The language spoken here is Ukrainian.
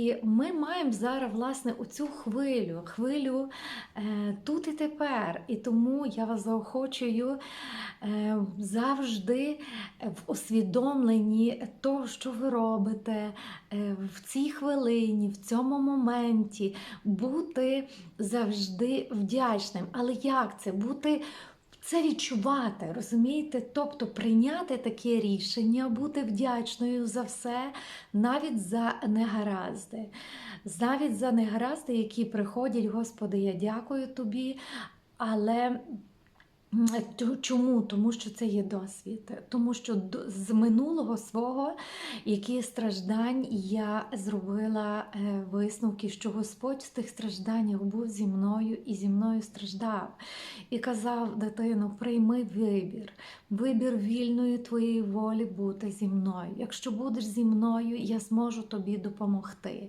І ми маємо зараз власне оцю хвилю, хвилю е, тут і тепер. І тому я вас заохочую е, завжди в усвідомленні того, що ви робите е, в цій хвилині, в цьому моменті, бути завжди вдячним. Але як це? Бути це відчувати, розумієте? Тобто прийняти таке рішення, бути вдячною за все, навіть за негаразди, навіть за негаразди, які приходять, Господи, я дякую тобі. Але чому? Тому що це є досвід. Тому що з минулого свого, які страждань, я зробила е, висновки, що Господь в тих стражданнях був зі мною і зі мною страждав. І казав, дитино, прийми вибір, вибір вільної твоєї волі бути зі мною. Якщо будеш зі мною, я зможу тобі допомогти.